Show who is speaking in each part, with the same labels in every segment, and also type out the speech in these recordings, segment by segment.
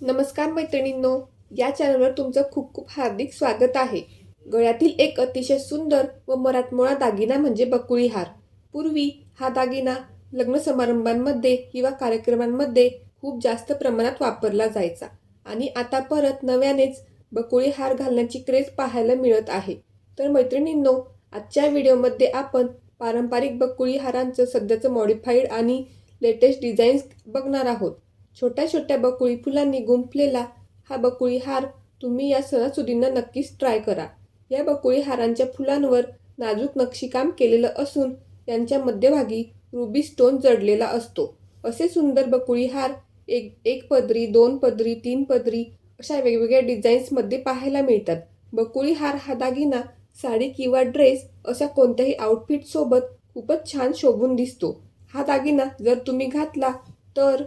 Speaker 1: नमस्कार मैत्रिणींनो या चॅनलवर तुमचं खूप खूप हार्दिक स्वागत आहे. गळ्यातील एक अतिशय सुंदर व मराठमोळा दागिना म्हणजे बकुळी हार पूर्वी हा दागिना लग्न समारंभांमध्ये किंवा कार्यक्रमांमध्ये खूप जास्त प्रमाणात वापरला जायचा. आणि आता परत नव्यानेच बकुळी हार घालण्याची क्रेज पाहायला मिळत आहे. तर मैत्रिणींनो आजच्या व्हिडिओमध्ये आपण पारंपरिक बकुळी हारांचं सध्याचं मॉडिफाईड आणि लेटेस्ट डिझाईन्स बघणार आहोत. छोट्या छोट्या बकुळी फुलांनी गुंफलेला हा बकुळी हार तुम्ही या सणासुदींना नक्कीच ट्राय करा. या बकुळी हारांच्या फुलांवर नाजूक नक्षीकाम केलेलं असून यांच्या मध्यभागी रुबी स्टोन जडलेला असतो. असे सुंदर बकुळी हार एक एक पदरी दोन पदरी तीन पदरी अशा वेगवेगळ्या डिझाईन्समध्ये पाहायला मिळतात. बकुळी हार हा दागिना साडी किंवा ड्रेस अशा कोणत्याही आउटफिटसोबत खूपच छान शोभून दिसतो. हा दागिना जर तुम्ही घातला तर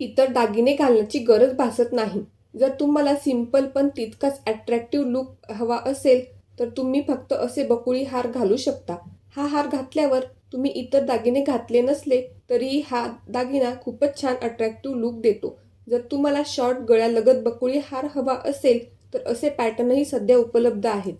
Speaker 1: इतर दागिने घालण्याची गरज भासत नाही. जर तुम्हाला सिंपल पण तितकाच अट्रॅक्टिव्ह लुक हवा असेल तर तुम्ही फक्त असे बकुळी हार घालू शकता. हा हार घातल्यावर तुम्ही इतर दागिने घातले नसले तरीही हा दागिना खूपच छान अट्रॅक्टिव्ह लुक देतो. जर तुम्हाला शॉर्ट गळ्यालगत बकुळी हार हवा असेल तर असे पॅटर्नही सध्या उपलब्ध आहेत.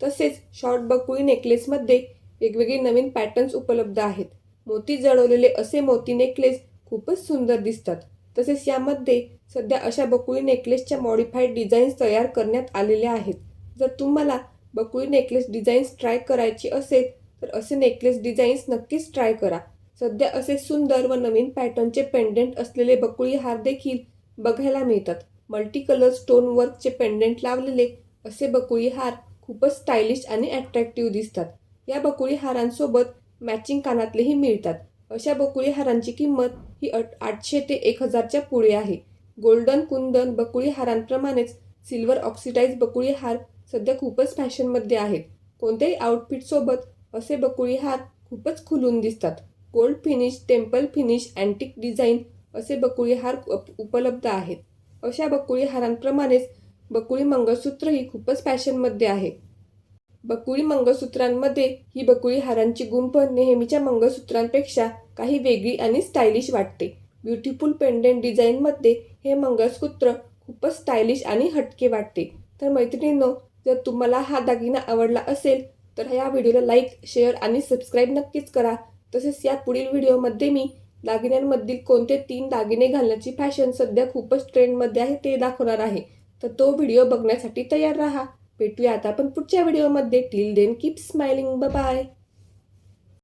Speaker 1: तसेच शॉर्ट बकुळी नेकलेसमध्ये वेगवेगळे नवीन पॅटर्न्स उपलब्ध आहेत. मोती जळवलेले असे मोती नेकलेस खूपच सुंदर दिसतात. तसेच यामध्ये सध्या अशा बकुळी नेकलेसच्या मॉडिफाईड डिझाईन्स तयार करण्यात आलेल्या आहेत. जर तुम्हाला बकुळी नेकलेस डिझाईन्स ट्राय करायची असेल तर असे नेकलेस डिझाईन्स नक्कीच ट्राय करा. सध्या असे सुंदर व नवीन पॅटर्नचे पेंडेंट असलेले बकुळी हार देखील बघायला मिळतात. मल्टी कलर स्टोन वर्कचे पेंडेंट लावलेले असे बकुळी हार खूपच स्टायलिश आणि अट्रॅक्टिव्ह दिसतात. या बकुळी हारांसोबत मॅचिंग कानातलेही मिळतात. अशा बकुळी हारांची किंमत ही अट आठशे ते एक हजारच्या पुढे आहे. गोल्डन कुंदन बकुळी हारांप्रमाणेच सिल्वर ऑक्सिडाईज बकुळी हार सध्या खूपच फॅशनमध्ये आहेत. कोणत्याही आउटफिटसोबत असे बकुळी हार खूपच खुलून दिसतात. Gold finish temple finish antique design असे बकुळी हार उप- उपलब्ध आहेत. अशा बकुळी हारांप्रमाणेच बकुळी मंगळसूत्रही खूपच फॅशनमध्ये आहे. बकुळी मंगळसूत्रांमध्ये ही बकुळी हारांची गुंफ नेहमीच्या मंगळसूत्रांपेक्षा काही वेगळी आणि स्टायलिश वाटते. ब्युटिफुल पेंडेंट डिझाईनमध्ये हे मंगळसूत्र खूपच स्टायलिश आणि हटके वाटते. तर मैत्रिणींनो जर तुम्हाला हा दागिना आवडला असेल तर ह्या व्हिडिओला लाईक शेअर आणि सबस्क्राईब नक्कीच करा. तसेच या पुढील व्हिडिओमध्ये मी दागिन्यांमधील कोणते तीन दागिने घालण्याची फॅशन सध्या खूपच ट्रेंडमध्ये आहे ते दाखवणार आहे. तर तो व्हिडिओ बघण्यासाठी तयार राहा. भेटूया आता. आपण पुढच्या व्हिडिओमध्ये till then keep smiling bye